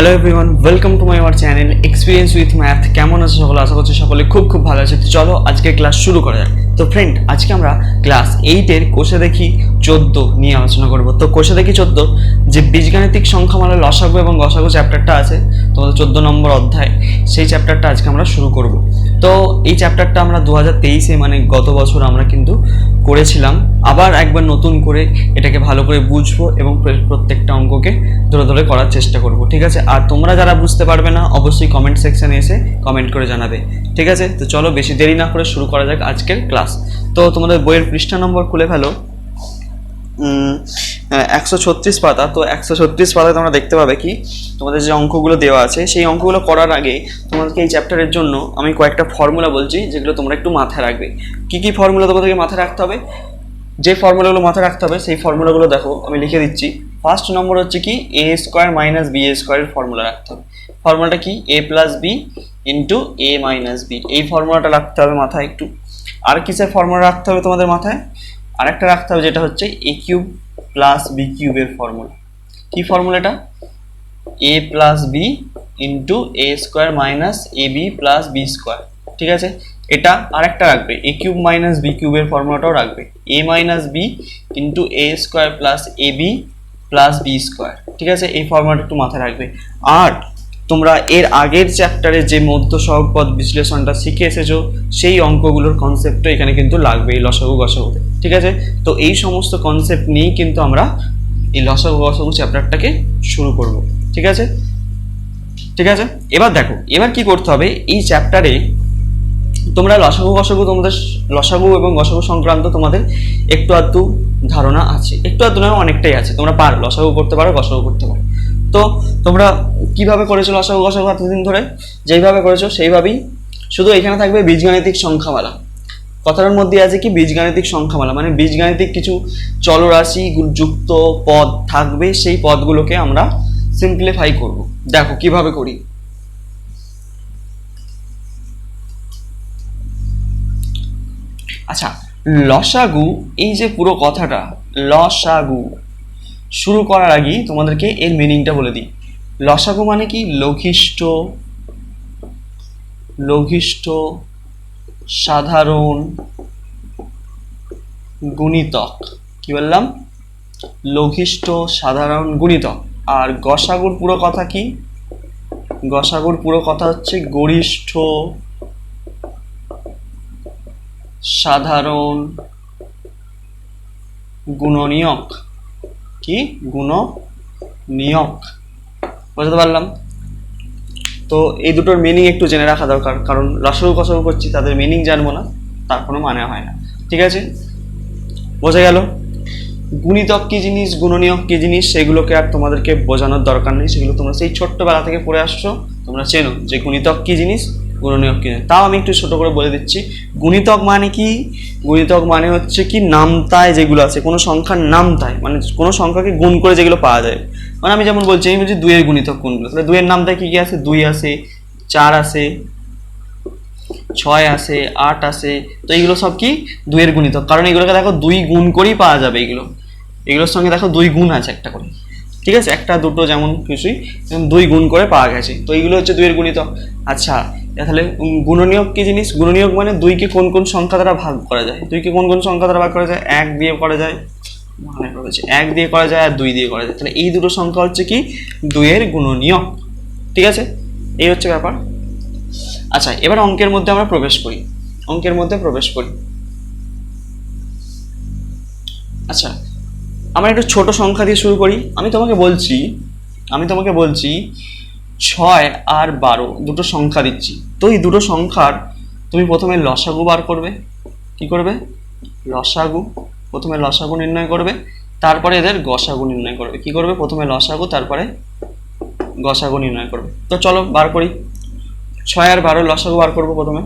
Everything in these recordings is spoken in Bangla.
Hello everyone welcome to my our channel experience with math কেমন আছে সকলে? আশা করছি সকলে খুব খুব ভালো আছে। তো চলো আজকে ক্লাস শুরু করা যাক। তো ফ্রেন্ড আজকে আমরা ক্লাস এইটের কোষে দেখি চোদ্দ নিয়ে আলোচনা করব। তো কোষে দেখি চোদ্দ, যে বীজগাণিতিক সংখ্যামালা লসাগু এবং গসাগু চ্যাপ্টারটা আছে, তোমাদের চোদ্দ নম্বর অধ্যায়, সেই চ্যাপ্টারটা আজকে আমরা শুরু করব। তো এই চ্যাপ্টারটা আমরা দু হাজার তেইশে মানে গত বছর আমরা কিন্তু করেছিলাম। আবার একবার নতুন করে এটাকে ভালো করে বুঝব এবং প্রত্যেকটা অঙ্ককে ধরে ধরে করার চেষ্টা করব, ঠিক আছে? আর তোমরা যারা বুঝতে পারবে না, অবশ্যই কমেন্ট সেকশানে এসে কমেন্ট করে জানাবে, ঠিক আছে? তো চলো বেশি দেরি না করে শুরু করা যাক আজকের ক্লাস তো তোমাদের বইয়ের পৃষ্ঠা নম্বর খুলে ফেলো। একশো ছত্রিশ পাতা। তো একশো ছত্রিশ পাতায় তোমরা দেখতে পাবে কি, তোমাদের যে অঙ্কগুলো দেওয়া আছে, সেই অঙ্কগুলো করার আগে তোমাদেরকে এই চ্যাপ্টারের জন্য আমি কয়েকটা ফর্মুলা বলছি, যেগুলো তোমরা একটু মাথায় রাখবে। কি কি ফর্মুলা তোমাদেরকে মাথায় রাখতে হবে? যে ফর্মুলাগুলো মাথায় রাখতে হবে, সেই ফর্মুলাগুলো দেখো, আমি লিখে দিচ্ছি। ফার্স্ট নম্বর হচ্ছে কি a square minus b a স্কোয়ারের ফর্মুলা রাখতে হবে। ফর্মুলাটা কি? A plus b into a minus b এই ফর্মুলাটা রাখতে হবে মাথায় একটু। আর কিসের ফর্মুলা রাখতে হবে তোমাদের মাথায়? আরেকটা রাখতে হবে, যেটা হচ্ছে এ কিউব প্লাস বি কিউবের ফর্মুলা কি ফর্মুলাটা a plus b into a square minus a b plus b square ঠিক আছে? এটা আরেকটা রাখবে। এ কিউব মাইনাস বি কিউবের ফর্মুলাটাও রাখবে। A minus b into a square plus a b plus b square ঠিক আছে? এই ফর্মুলাটা একটু মাথায় রাখবে। আর তোমরা এর আগের চ্যাপ্টারে যে মধ্য সহগপদ বিশ্লেষণটা শিখে এসেছ, সেই অঙ্কগুলোর কনসেপ্টও এখানে কিন্তু লাগবে এই লসাগু গসাগুতে, ঠিক আছে? তো এই সমস্ত কনসেপ্ট নিয়েই কিন্তু আমরা এই লসাগু গসাগু চ্যাপ্টারটাকে শুরু করব, ঠিক আছে? ঠিক আছে? এবার দেখো, এবার কি করতে হবে? এই চ্যাপ্টারে তোমরা লসাগু গসাগু তোমাদের লসাগু এবং গসাগু সংক্রান্ত তোমাদের একটু আধটু ধারণা আছে। একটু আধটু নয়, অনেকটাই আছে। তোমরা পারো, লসাগু করতে পারো, গসাগু করতে পারো। তো তোমরা কীভাবে করেছ লসাগু, গসাগু এতদিন ধরে? যেইভাবে করেছ, সেইভাবেই। শুধু এখানে থাকবে বীজগাণিতিক সংখ্যামালা। কথাটার মধ্যে আছে কি? বীজগাণিতিক সংখ্যামালা। মানে বীজগাণিতিক কিছু চলরাশি, যুক্ত পদ থাকবে, সেই পদগুলোকে আমরা সিম্পলিফাই করব। দেখো, কীভাবে করি। আচ্ছা লসাগু, এই যে পুরো কথাটা, লসাগু শুরু করার আগেই তোমাদেরকে এর মিনিংটা বলে দিই। লসাগু মানে কি? লঘিষ্ঠ লঘিষ্ঠ, সাধারণ, গুণিতক। কি বললাম? লঘিষ্ঠ, সাধারণ, গুণিতক। আর গসাগুর পুরো কথা কি? গসাগুর পুরো কথা হচ্ছে গরিষ্ঠ, সাধারণ, গুণনীয়ক। কি? গুণনীয়ক। বুঝতে পারলাম? তো এই দুটোর মিনিং একটু জেনে রাখা দরকার, কারণ লসাগু কসাগু করছি, তাদের মিনিং জানব না, তার কোনো মানে হয় না। ঠিক আছে? বোঝা গেল? গুণিতক কি জিনিস, গুণনীয়ক কি জিনিস, সেগুলোকে আর তোমাদেরকে বোঝানোর দরকার নেই, সেগুলো তোমরা সেই ছোট্টবেলা থেকে পড়ে আসছো, তোমরা চেনো যে গুণিতক কি জিনিস গুণনীয়ক কি তাও আমি একটু ছোট করে বলে দিচ্ছি। গুণিতক মানে কি? গুণিতক মানে হচ্ছে কি নামতায় যেগুলো আছে, কোনো সংখ্যার নামতায় মানে কোনো সংখ্যাকে গুণ করে যেগুলো পাওয়া যায়। মানে আমি যেমন বলছি, আমি বলছি দুইয়ের গুণিতক কোনগুলো? তাহলে দুইয়ের নামতায় কী কী আছে? দুই আছে, চার আছে, ছয় আসে আট আসে তো এইগুলো সব কি? দুইয়ের গুণিতক। কারণ এগুলোকে দেখো দুই গুণ করেই পাওয়া যাবে এগুলো এগুলোর সঙ্গে দেখো দুই গুণ আছে একটা করে। ঠিক আছে? একটা, দুটো যেমন কিছুই দুই গুণ করে পাওয়া গেছে। তো এইগুলো হচ্ছে দুইয়ের গুণিতক। আচ্ছা তাহলে গুণনীয়ক কি জিনিস? গুণনীয়ক মানে দুইকে কোন কোন সংখ্যা দ্বারা ভাগ করা যায়? দুইকে কোন কোন সংখ্যা দ্বারা ভাগ করা যায়? এক দিয়ে করা যায়। মানে রয়েছে এক দিয়ে করা যায় আর দুই দিয়ে করা যায়। তাহলে এই দুটো সংখ্যা হচ্ছে কি? দুইয়ের গুণনীয়ক। ঠিক আছে? এই হচ্ছে ব্যাপার। আচ্ছা এবার অঙ্কের মধ্যে আমরা প্রবেশ করি। অঙ্কের মধ্যে প্রবেশ করি। আচ্ছা আমরা একটু ছোট সংখ্যা দিয়ে শুরু করি। আমি তোমাকে বলছি, আমি তোমাকে বলছি ছয় আর বারো, দুটো সংখ্যা দিচ্ছি। তো এই দুটো সংখ্যার তুমি প্রথমে লসাগু বার করবে। কি করবে? লসাগু। প্রথমে লসাগু নির্ণয় করবে। তারপরে এদের গসাগু নির্ণয় করবে। কি করবে? প্রথমে লসাগু, তারপরে গসাগু নির্ণয় করবে। তো চলো বার করি। ছয় আর বারো লসাগু বার করব প্রথমে।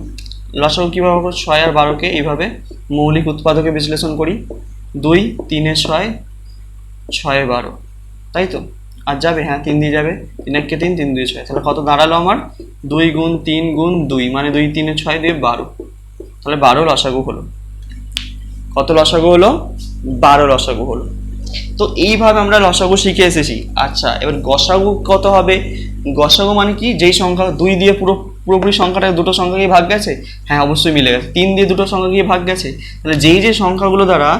লসাগু কীভাবে করব? ছয় আর বারোকে এইভাবে মৌলিক উৎপাদকে বিশ্লেষণ করি। দুই, তিনে ছয় ছয় বারো। তাই তো? আর যাবে হ্যাঁ তিন দিয়ে যাবে। তিন একে তিন তিন দুই ছয়। তাহলে কত দাঁড়াল আমার? দুই গুণ তিন গুণ দুই মানে দুই তিনে ছয় দিয়ে বারো। তাহলে বারো লসাগু হলো। কত লসাগু হলো? বারো লসাগু হলো। তো এইভাবে আমরা লসাগু শিখে এসেছি। আচ্ছা এবার গসাগু কত হবে? গসাগু মানে কি? যেই সংখ্যা দুই দিয়ে পুরো, পুরোপুরি সংখ্যাটা দুটো সংখ্যা গিয়ে ভাগ গেছে? হ্যাঁ অবশ্যই মিলে গেছে। তিন দিয়ে দুটো সংখ্যা কি ভাগ গেছে। তাহলে যেই যে সংখ্যাগুলো দ্বারা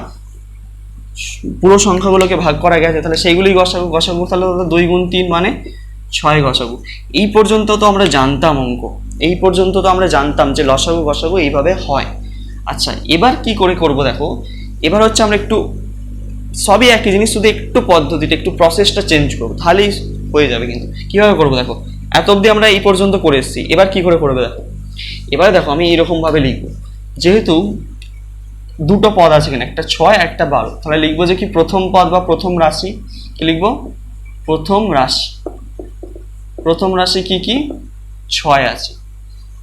পুরো সংখ্যাগুলোকে ভাগ করা গেছে, তাহলে সেইগুলি গসাগু। গসাগু তাহলে দুই গুণ তিন মানে ছয় গসাগু। এই পর্যন্ত তো আমরা জানতাম, অঙ্ক। এই পর্যন্ত তো আমরা জানতাম যে লসাগু, গসাগু এইভাবে হয়। আচ্ছা এবার কি করে করব দেখো? এবার হচ্ছে আমরা একটু, সবই একই জিনিস, শুধু একটু পদ্ধতিটা, একটু প্রসেসটা চেঞ্জ করব। তাহলেই হয়ে যাবে কিন্তু। কীভাবে করব দেখো? এত অবধি আমরা এই পর্যন্ত করে এসেছি। এবার কি করে করবে দেখো? এবারে দেখো, আমি এইরকম ভাবে লিখব। যেহেতু দুটো পদ আছে এখানে, একটা ছয়, একটা বারো। তাহলে লিখব যে কি, প্রথম পদ বা প্রথম রাশি। কি লিখব? প্রথম রাশি। প্রথম রাশি কি কি? ছয় আছে।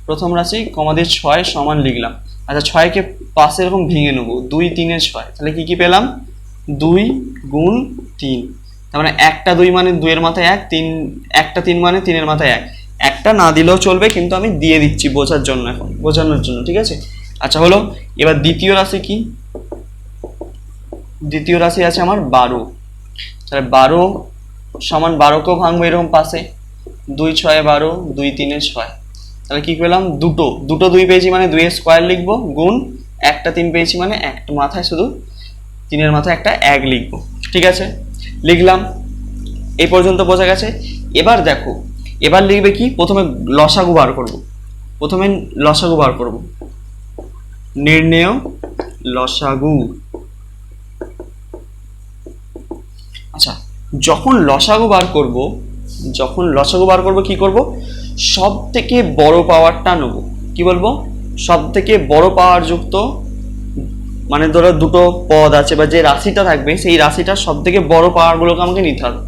প্রথম রাশি কমাদের ছয় সমান লিখলাম। আচ্ছা ছয়কে পাশে এরকম ভেঙে নেব। দুই, তিনে ছয়। তাহলে কি কি পেলাম? দুই গুণ তিন। তার মানে একটা দুই মানে দুইয়ের মাথায় এক, তিন, একটা তিন মানে তিনের মাথায় এক। একটা না দিলেও চলবে, কিন্তু আমি দিয়ে দিচ্ছি বোঝার জন্য এখন, বোঝানোর জন্য, ঠিক আছে? আচ্ছা হলো, এবার দ্বিতীয় রাশি কি? দ্বিতীয় রাশি আছে আমার বারো। তাহলে বারো সমান বারোকেও ভাঙবো এরকম পাশে। দুই ছয় বারো, দুই তিনে ছয়। তাহলে কি পেলাম? দুটো। দুটো দুই পেয়েছি মানে দুইয়ের স্কোয়ার লিখব, গুণ একটা তিন পেয়েছি মানে একটা মাথায় শুধু তিনের মাথায় একটা এক লিখব। ঠিক আছে? লিখলাম। এই পর্যন্ত বোঝা গেছে। এবার দেখো, এবার লিখবে কি? প্রথমে লসাগু বার করব। প্রথমে লসাগু বার করব। নির্ণেয় লসাগু। আচ্ছা যখন লসাগু বার করব, যখন লসাগু বার করব কি করব? সব থেকে বড় পাওয়ারটা নেব। কি বলব? সব থেকে বড় পাওয়ার যুক্ত মানে ধরো দুটো পদ আছে বা যে রাশিটা থাকবে, সেই রাশিটার সব থেকে বড় পাওয়ারগুলোকে আমাকে নিতে হবে।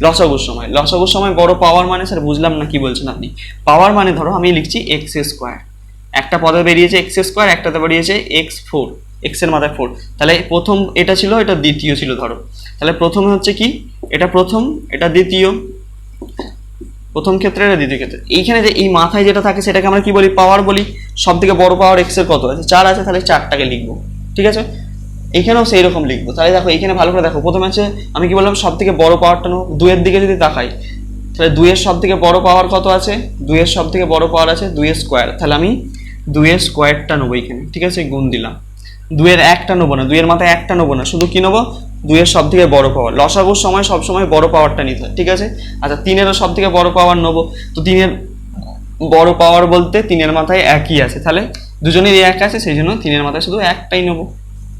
লসাগুর সময়। লসাগুর সময় বড় পাওয়ার মানে স্যার বুঝলাম না কি বলছেন আপনি? পাওয়ার মানে ধরো আমি লিখছি এক্স স্কোয়ার একটা পদে বেরিয়েছে এক্স স্কোয়ার, একটাতে বেরিয়েছে এক্স ফোর এক্সের মাথায় ফোর তাহলে প্রথম এটা ছিল, এটা দ্বিতীয় ছিল ধরো। তাহলে প্রথমে হচ্ছে কি? এটা প্রথম, এটা দ্বিতীয়। প্রথম ক্ষেত্রে এটা দ্বিতীয় ক্ষেত্রে। এইখানে যে এই মাথায় যেটা থাকে সেটাকে আমরা কি বলি? পাওয়ার বলি। সব থেকে বড় পাওয়ার এক্সের কত আছে? চার আছে, তাহলে চারটাকে লিখব। ঠিক আছে? এখানেও সেই রকম লিখব। তাহলে দেখো এখানে ভালো করে দেখো। প্রথমে আছে আমি কি বললাম? সব থেকে বড় পাওয়ারটা নেব দুয়ের দিকে যদি তাকাই, তাহলে দুইয়ের সব থেকে বড় পাওয়ার কত আছে? দুইয়ের সব থেকে বড় পাওয়ার আছে দুইয়ের স্কোয়ার তাহলে আমি দুইয়ের স্কোয়ারটা নেব এখানে, ঠিক আছে? গুণ দিলাম। দুইয়ের একটা নেব না, দুইয়ের মাথায় একটা নেব না, শুধু কি নেব? দুইয়ের সব থেকে বড় পাওয়ার লসাগুর সময় সব সময় বড় পাওয়ারটা নিতে হয়, ঠিক আছে? আচ্ছা তিনেরও সব থেকে বড় পাওয়ার নেব। তো তিনের বড় পাওয়ার বলতে তিনের মাথায় একই আছে, তাহলে দুজনেরই এক আছে, সেই জন্য তিনের মাথায় শুধু একটাই নেব,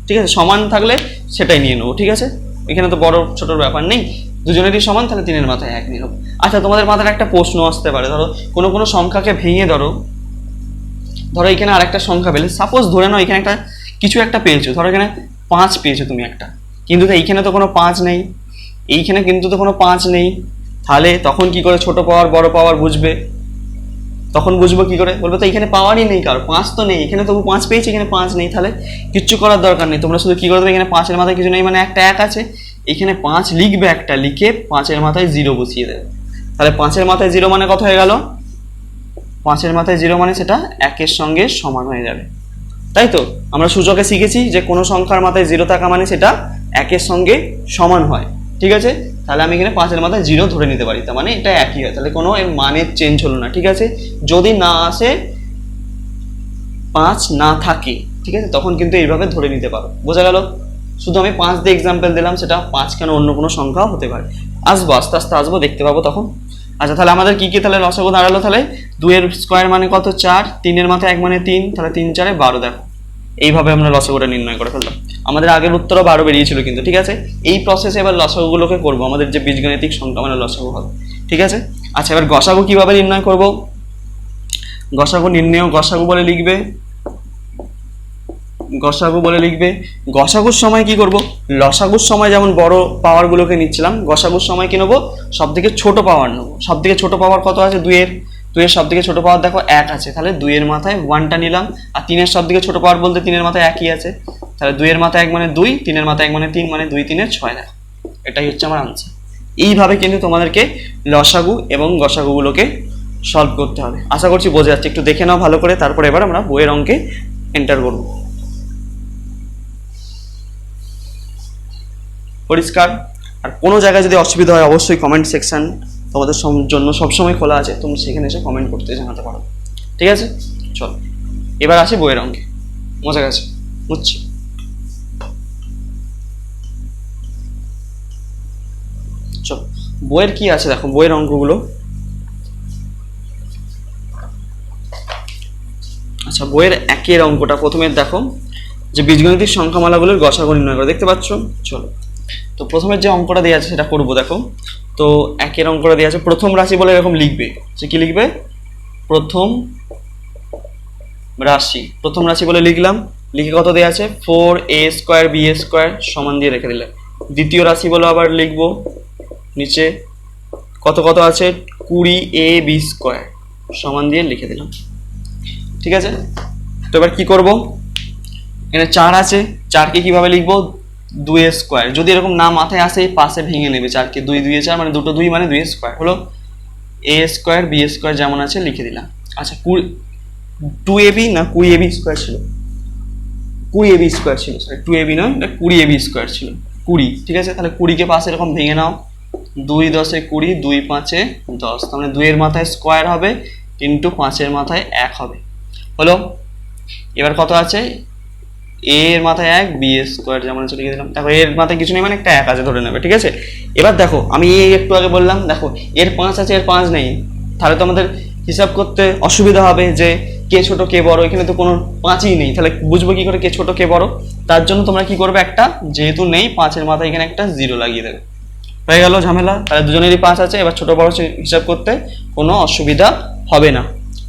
ঠিক আছে? সমান থাকলে সেটাই নিয়ে নেব, ঠিক আছে? এখানে তো বড় ছোটোর ব্যাপার নেই, দুজনেরই সমান, তাহলে তিনের মাথায় এক নিয়ে নেব। আচ্ছা তোমাদের মাথায় একটা প্রশ্ন আসতে পারে, ধরো, কোনো কোনো সংখ্যাকে ভেঙে ধরো ধরো এখানে আরেকটা সংখ্যা পেলে সাপোজ ধরে নাও এখানে একটা কিছু একটা পেয়েছ, ধরো এখানে পাঁচ পেয়েছ তুমি একটা। কিন্তু এইখানে তো কোনো পাঁচ নেই, এইখানে কিন্তু তো কোনো পাঁচ নেই। তাহলে তখন কি করে ছোট পাওয়ার, বড় পাওয়ার বুঝবে? তখন বুঝব কি করে? বলব তো এখানে পাওয়ারই নেই কারও, পাঁচ তো নেই, এখানে তবু পাঁচ পেয়েছি, এখানে পাঁচ নেই। তাহলে কিচ্ছু করার দরকার নেই, তোমরা শুধু কি করে দেবে এখানে পাঁচের মাথায় কিছু নেই মানে একটা এক আছে। এখানে পাঁচ লিখবে একটা, লিখে পাঁচের মাথায় জিরো বসিয়ে দেবে। তাহলে পাঁচের মাথায় জিরো মানে কত হয়ে গেল? পাঁচের মাথায় জিরো মানে সেটা একের সঙ্গে সমান হয়ে যাবে। তাই তো? আমরা সূচকে শিখেছি যে কোনো সংখ্যার মাথায় জিরো থাকা মানে সেটা একের সঙ্গে সমান হয়। ঠিক আছে? তাহলে আমি এখানে পাঁচের মাথায় জিরো ধরে নিতে পারি। তার মানে এটা একই হয়। তাহলে কোনো এর মানের চেঞ্জ হলো না। ঠিক আছে? যদি না আসে, পাঁচ না থাকে, ঠিক আছে? তখন কিন্তু এইভাবে ধরে নিতে পারো। বোঝা গেল? শুধু আমি পাঁচ দিয়ে এক্সাম্পল দিলাম, সেটা পাঁচ কেন অন্য কোনো সংখ্যাও হতে পারে। আসব, আস্তে আস্তে আসব, দেখতে পাবো তখন। আচ্ছা তাহলে আমাদের কী কী তাহলে লসাগু দাঁড়াল তাহলে? দুইয়ের স্কোয়ার মানে কত? চার। তিনের মাথায় এক মানে তিন। তাহলে তিন চারে বারো, দেখো। এইভাবে আমরা লসাগুটা নির্ণয় করে ফেললাম। আমাদের আগের উত্তরও বারো বেরিয়েছিল কিন্তু, ঠিক আছে? এই প্রসেসে এবার লসাগুগুলোকে করব। আমাদের যে বীজগণিতিক সংখ্যা মানে লসাগু হবে। ঠিক আছে? আচ্ছা এবার গসাগু কীভাবে নির্ণয় করব? গসাগু নির্ণয়, গসাগু বলে লিখবে? গসাগু বলে লিখবে? গসাগুর সময় কি করব? লসাগুর সময় যেমন বড় পাওয়ারগুলোকে নিচ্ছিলাম, গসাগুর সময় কি নেব? সব থেকে ছোট পাওয়ার নেব। সব থেকে ছোটো পাওয়ার কত আছে? দুইয়ের। দুইয়ের সব থেকে ছোট পাওয়ার দেখো এক আছে। তাহলে দুইয়ের মাথায় ওয়ানটা নিলাম। আর তিনের সব থেকে ছোট পাওয়ার বলতে তিনের মাথায় একই আছে। তাহলে দুইয়ের মাথায় এক মানে দুই, তিনের মাথায় এক মানে তিন মানে দুই তিনের ছয় দেখো। এটাই হচ্ছে আমার আনসার এইভাবে কিন্তু তোমাদেরকে লসাগু এবং গসাগুগুলোকে সলভ করতে হবে। আশা করছি বোঝা যাচ্ছে। একটু দেখে নাও ভালো করে, তারপর এবার আমরা বইয়ের অঙ্কে এন্টার করব। পরিষ্কার। আর কোনো জায়গায় যদি অসুবিধা হয়, অবশ্যই কমেন্ট সেকশন তোমাদের জন্য সবসময় খোলা আছে তুমি সেখানে এসে কমেন্ট করতে জানাতে পারো। ঠিক আছে? চলো। এবার আসি বইয়ের অঙ্কে। মজা গেছে। বুঝছি? চলো। বইয়ের কি আছে দেখো? বইয়ের অঙ্কগুলো। আচ্ছা বইয়ের একের অঙ্কটা প্রথমে দেখো। যে বীজগণিতিক সংখ্যামালাগুলোর গসাগু নির্ণয় করে। দেখতে পাচ্ছ? চলো। তো প্রথমে যে অঙ্কটা দেওয়া আছে সেটা করব, দেখো। তো একের অঙ্কটা দেওয়া আছে, প্রথম রাশি বলে এরকম লিখবে। সে কি লিখবে? প্রথম রাশি। প্রথম রাশি বলে লিখলাম। লিখে কত দেওয়া আছে? Four a square b a square সমান দিয়ে রেখে দিলাম। দ্বিতীয় রাশি বলে আবার লিখব। নিচে কত কত আছে? কুড়ি এ বি স্কোয়ার সমান দিয়ে লিখে দিলাম। ঠিক আছে? তো এবার কি করব? এখানে চার আছে। চারকে কীভাবে লিখব? দুই স্কোয়ার যদি এরকম না মাথায় আসে পাশে ভেঙে নেবে চারকে। দুই দুই চার মানে দুটো দুই মানে দুই স্কোয়ার হলো এ স্কোয়ার বি স্কোয়ার যেমন আছে, লিখে দিলাম। আচ্ছা কুড়ি টু এ বি না কুড়ি এ বি স্কোয়ার ছিল? কুড়ি এ বি স্কোয়ার ছিল সরি টু এ বি নয় এটা কুড়ি এ বি স্কোয়ার ছিল। কুড়ি, ঠিক আছে? তাহলে কুড়িকে পাশে এরকম ভেঙে নাও। দুই দশে কুড়ি, দুই পাঁচে দশ। তার মানে দুইয়ের মাথায় স্কোয়ার হবে ইন্টু পাঁচের মাথায় এক হবে। হলো, এবার কত আছে? এ এর মাথায় এক, বি এর স্কোয়ার যেমন লিখে দিলাম। দেখো, এর মাথায় কিছু নেই মানে একটা এক আছে, ধরে নেবে, ঠিক আছে? এবার দেখো, আমি এই একটু আগে বললাম, দেখো, এর পাঁচ আছে, এর পাঁচ নেই। তাহলে তো আমাদের হিসাব করতে অসুবিধা হবে যে কে ছোট, কে বড়, এখানে তো কোনো পাঁচই নেই। তাহলে বুঝব কি করে কে ছোট, কে বড়? তার জন্য তোমরা কি করবে একটা, যেহেতু নেই, পাঁচের মাথায় এখানে একটা জিরো লাগিয়ে দেবে। হয়ে গেল ঝামেলা, তাহলে দুজনেরই পাঁচ আছে, এবার ছোট, বড় হিসাব করতে কোনো অসুবিধা হবে না।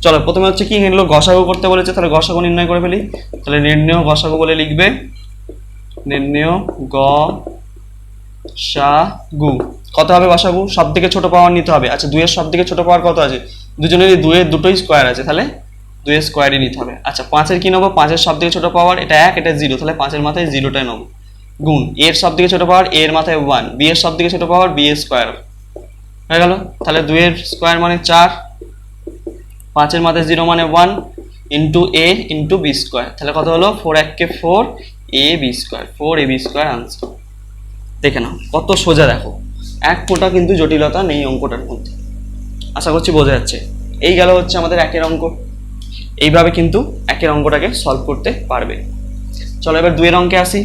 চলো, প্রথমে হচ্ছে কি এগুলো গসাগু করতে বলেছে, তাহলে গসাগু নির্ণয় করে ফেলি। তাহলে নির্ণয় গসাগু বলে লিখবে, নির্ণয় গ সা গু কত হবে গসাগু সব থেকে ছোট পাওয়ার নিতে হবে। আচ্ছা দুইয়ের সব থেকে ছোট পাওয়ার কত আছে? দুজনেরই দুইয়ের দুটোই স্কোয়ার আছে, তাহলে দুইয়ের স্কোয়ারই নিতে হবে। আচ্ছা পাঁচের কি নেব? পাঁচের সব থেকে ছোট পাওয়ার এটা এক, এটা জিরো তাহলে পাঁচের মাথায় জিরোটাই নেব। গুণ, এর সব থেকে ছোট পাওয়ার এর মাথায় ওয়ান বি এর সব থেকে ছোট পাওয়ার বি এর স্কোয়ার হয়ে গেল? তাহলে দুইয়ের স্কোয়ার মানে চার পাঁচের মাথায় জিরো মানে one into A into B square তাহলে কত হলো? ফোর এক কে four A B square four A B square answer দেখে নাও, কত সোজা দেখো। এক ফোঁটা কিন্তু জটিলতা নেই অঙ্কটার মধ্যে। আশা করছি বোঝা যাচ্ছে। এই গেল হচ্ছে আমাদের একের অঙ্ক। এইভাবে কিন্তু একের অঙ্কটাকে সলভ করতে পারবে। চলো এবার দুয়ের অঙ্কে আসি।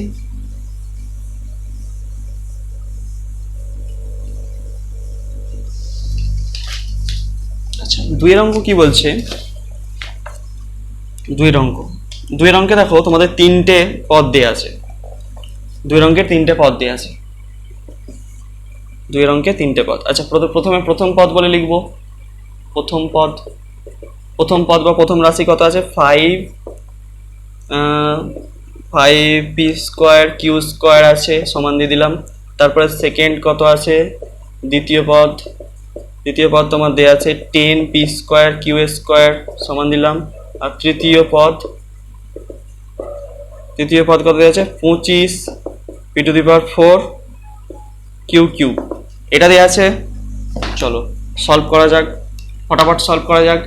দুইয়ের অঙ্ক কি বলছে? দুইয়ের অঙ্ক দুইয়ের অঙ্কে দেখো তোমাদের তিনটে পদ দেওয়া আছে। দুইয়ের অঙ্কের তিনটে পদ দেওয়া আছে। দুইয়ের অঙ্কে তিনটে পদ। আচ্ছা প্রথ- প্রথমে প্রথম পদ বলে লিখব। প্রথম পদ। প্রথম পদ বা প্রথম রাশি কত আছে? Five five P square Q square আছে, সমান দিয়ে দিলাম। তারপরে সেকেন্ড কত আছে? দ্বিতীয় পদ। দ্বিতীয় পদ তোমার দেওয়া আছে ten P square Q square সমান দিলাম। আর তৃতীয় পদ তৃতীয় পদ কত দেওয়া আছে? পঁচিশ P to the power four Q Q. এটা দেওয়া আছে? চলো সলভ করা যাক। ফটাফট সলভ করা যাক।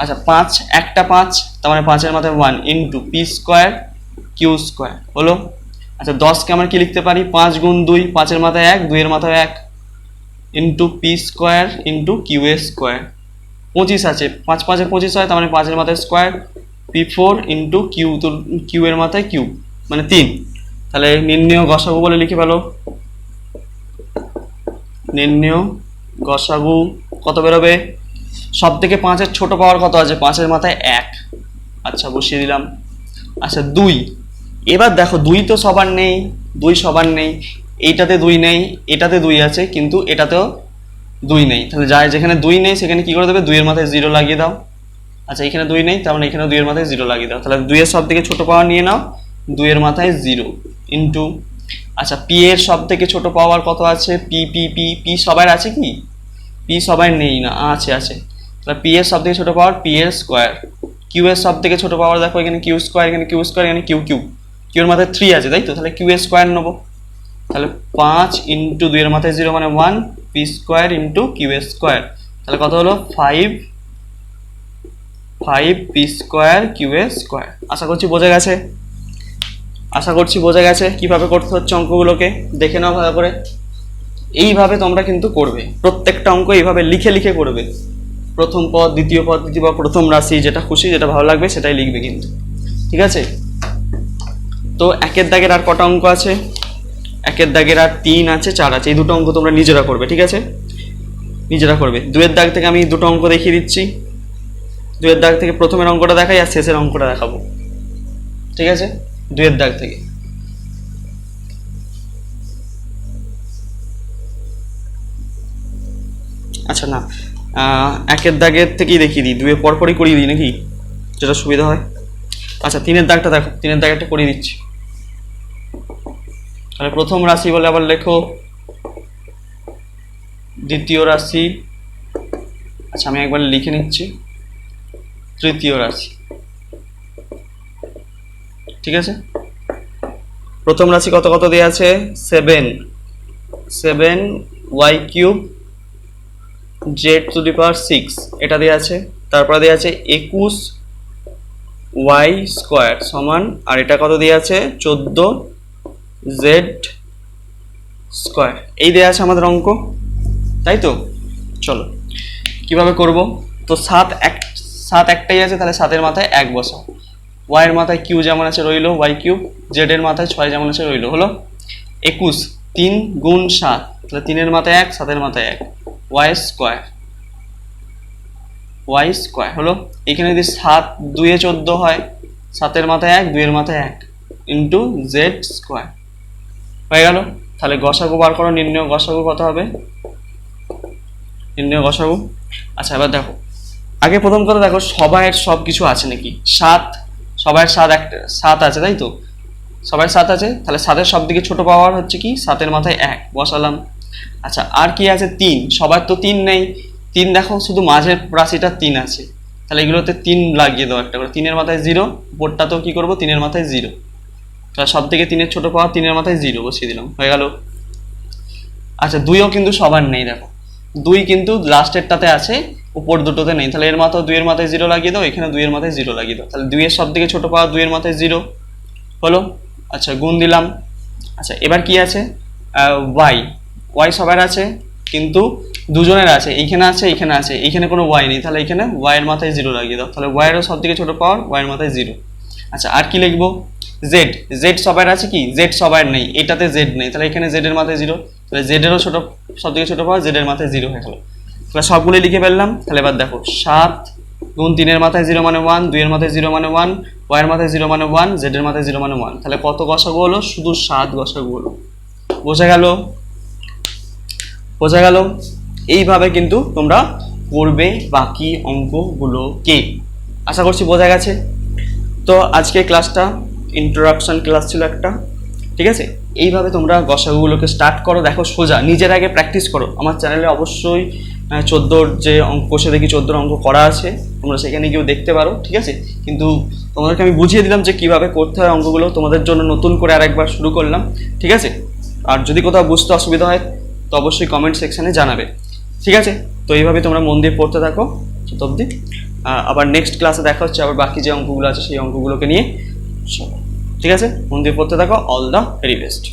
আচ্ছা পাঁচ, একটা পাঁচ, তার মানে পাঁচের মাথায় one into P square Q square হলো আচ্ছা দশকে আমরা কি লিখতে পারি? পাঁচ গুণ দুই, পাঁচের মাথায় এক, দুইয়ের মাথায় এক। Into P square into Q A square পঁচিশ আছে। পাঁচ পাঁচে পঁচিশ হয়, তার মানে পাঁচের মাথায় square P four into Q তো কিউ এর মাথায় কিউ মানে তিন। তাহলে নির্ণয় গসাগু বলে লিখে ফেলো। নির্ণয় গসাগু কত বেরোবে? সব থেকে পাঁচের ছোট পাওয়ার কত আছে? পাঁচের মাথায় এক। আচ্ছা বসিয়ে দিলাম। আচ্ছা দুই। এবার দেখো, দুই তো সবার নেই, দুই সবার নেই। এইটাতে দুই নেই, এটাতে দুই আছে, কিন্তু এটাতেও দুই নেই। তাহলে যাই যেখানে দুই নেই, সেখানে কী করে দেবে? দুইয়ের মাথায় জিরো লাগিয়ে দাও। আচ্ছা এখানে দুই নেই, তার মানে এখানে দুইয়ের মাথায় জিরো লাগিয়ে দাও। তাহলে দুইয়ের সব থেকে ছোট পাওয়ার নিয়ে নাও, দুইয়ের মাথায় জিরো ইন্টু আচ্ছা পি এর সব থেকে ছোটো পাওয়ার কত আছে? পি পি পি পি সবার আছে কি? পি সবাই নেই না, আছে আছে। তাহলে পি এর সব থেকে ছোট পাওয়ার পি এর স্কোয়ার কিউ এর সব থেকে ছোটো পাওয়ার দেখো এখানে কিউ স্কোয়ার এখানে কিউ স্কোয়ার এখানে কিউ কিউ কিউ এর মাথায় থ্রি আছে, তাই তো? তাহলে কিউ এর স্কোয়ার নেব। তাহলে পাঁচ ইন্টু দুইয়ের মাথায় জিরো মানে one, P square into Q square. তাহলে কত হলো? Five five P square Q square. আশা করছি বোঝা গেছে? আশা করছি বোঝা গেছে কীভাবে করতে হচ্ছে অঙ্কগুলোকে? দেখে নাও ভালো করে। এইভাবে তোমরা কিন্তু করবে। প্রত্যেকটা অঙ্ক এইভাবে লিখে লিখে করবে। প্রথম পদ, দ্বিতীয় পদ তৃতীয় পদ প্রথম রাশি, যেটা খুশি, যেটা ভালো লাগবে, সেটাই লিখবে কিন্তু। ঠিক আছে? তো একের দাগের আর কটা অঙ্ক আছে? একের দাগের আর তিন আছে, চার আছে, এই দুটো অঙ্ক তোমরা নিজেরা করবে, ঠিক আছে? নিজেরা করবে। দুয়ের দাগ থেকে আমি দুটো অঙ্ক দেখিয়ে দিচ্ছি। দুয়ের দাগ থেকে প্রথমের অঙ্কটা দেখাই আর শেষের অঙ্কটা দেখাবো। ঠিক আছে? দুয়ের দাগ থেকে। আচ্ছা না একের দাগের থেকেই দেখিয়ে দিই। দুয়ে পরপরই করিয়ে দিই নাকি? যেটা সুবিধা হয়। আচ্ছা তিনের দাগটা দেখো। তিনের দাগ একটা করিয়ে দিচ্ছি। তাহলে প্রথম রাশি বলে আবার লেখো। দ্বিতীয় রাশি। আচ্ছা আমি একবার লিখে নিচ্ছি। তৃতীয় রাশি। ঠিক আছে? প্রথম রাশি কত কত দেওয়া আছে? Seven. Seven Y cube Z to the power six. এটা দেওয়া আছে। তারপরে দেওয়া আছে একুশ ওয়াই স্কোয়ার সমান। আর এটা কত দেওয়া আছে? চোদ্দ জেড স্কোয়ার এই দেওয়া আছে আমাদের অঙ্ক, তাই তো? চলো, কীভাবে করব? তো সাত এক, সাত একটাই আছে, তাহলে সাতের মাথায় এক বসাও। ওয়াইয়ের মাথায় কিউ যেমন আছে রইল ওয়াই কিউব জেডের মাথায় ছয় যেমন আছে রইল, হলো? একুশ, তিন গুণ সাত, তাহলে তিনের মাথায় এক, সাতের মাথায় এক। ওয়াই স্কোয়ার ওয়াই স্কোয়ার হলো? এখানে যদি সাত দুয়ে চোদ্দ হয়, সাতের মাথায় এক, দুইয়ের মাথায় এক ইন্টু জেড স্কোয়ার হয়ে গেল। তাহলে গসাগু বার করো, নির্ণয় গসাগু কত হবে? নির্ণয় গসাগু। আচ্ছা এবার দেখো। আগে প্রথম কথা দেখো, সবাইয়ের সব কিছু আছে নাকি? সাত, সবাইয়ের সাত একটা সাত আছে, তাই তো? সবাই সাত আছে? তাহলে সাতের সব দিকে ছোট পাওয়ার হচ্ছে কি? সাতের মাথায় এক, বসালাম। আচ্ছা আর কি আছে? তিন, সবার তো তিন নেই। তিন দেখো, শুধু মাঝের রাশিটা তিন আছে। তাহলে এগুলোতে তিন লাগিয়ে দাও একটা করে। তিনের মাথায় জিরো বোর্ডটা তো কি করব? তিনের মাথায় জিরো তাহলে সব থেকে তিনের ছোট পাওয়া তিনের মাথায় জিরো বসিয়ে দিলাম, হয়ে গেল। আচ্ছা দুইও কিন্তু সবার নেই, দেখো। দুই কিন্তু লাস্টেরটাতে আছে, উপর দুটোতে নেই। তাহলে এর মাথায় দুইয়ের মাথায় জিরো লাগিয়ে দাও এখানে দুইয়ের মাথায় জিরো লাগিয়ে দাও। তাহলে দুইয়ের সব থেকে ছোট পাওয়া দুইয়ের মাথায় জিরো হলো? আচ্ছা গুণ দিলাম। আচ্ছা এবার কি আছে? ওয়াই ওয়াই সবার আছে, কিন্তু দুজনের আছে। এইখানে আছে এইখানে আছে। এইখানে কোনো ওয়াই নেই। তাহলে এখানে ওয়াইয়ের মাথায় জিরো লাগিয়ে দাও। তাহলে ওয়াইয়েরও সব থেকে ছোট পাওয়ার ওয়াইয়ের মাথায় জিরো আচ্ছা আর কি লিখব? জেড জেড সবার আছে কি? জেড সবার নেই। এটাতে জেড নেই। তাহলে এখানে জেড এর মাথায় জিরো তাহলে জেড এরও ছোট সব থেকে ছোট পাওয়া জেড এর মাথায় জিরো হয়ে গেলো। তাহলে সবগুলো লিখে ফেললাম। তাহলে এবার দেখো, সাত গুণ তিনের মাথায় জিরো মানে ওয়ান দুইয়ের মাথায় জিরো মানে ওয়ান ওয়াইয়ের মাথায় জিরো মানে ওয়ান জেড এর মাথায় জিরো মানে ওয়ান তাহলে কত গসাগু হলো? শুধু সাত গসাগু হলো। বোঝা গেল? বোঝা গেল? এইভাবে কিন্তু তোমরা করবে বাকি অঙ্কগুলোকে আশা করছি বোঝা গেছে। তো আজকে ক্লাসটা ইন্ট্রোডাকশন ক্লাস ছিল একটা, ঠিক আছে? এইভাবে তোমরা গসাগুলোকে স্টার্ট করো, দেখো সোজা, নিজের আগে প্র্যাকটিস করো। আমার চ্যানেলে অবশ্যই চোদ্দোর যে অঙ্ক কষে দেখি চোদ্দোর অঙ্ক করা আছে, তোমরা সেখানে গিয়েও দেখতে পারো, ঠিক আছে? কিন্তু তোমাদেরকে আমি বুঝিয়ে দিলাম যে কীভাবে করতে হয় অঙ্কগুলো, তোমাদের জন্য নতুন করে আরেকবার শুরু করলাম, ঠিক আছে? আর যদি কোথাও বুঝতে অসুবিধা হয়, তো অবশ্যই কমেন্ট সেকশানে জানাবে, ঠিক আছে? তো এইভাবে তোমরা মন দিয়ে পড়তে থাকো তত অবধি। আবার নেক্সট ক্লাসে দেখা হচ্ছে, আবার বাকি যে অঙ্কগুলো আছে, সেই অঙ্কগুলোকে নিয়ে। ঠিক আছে? মন দিয়ে পড়তে থাকো। All the very best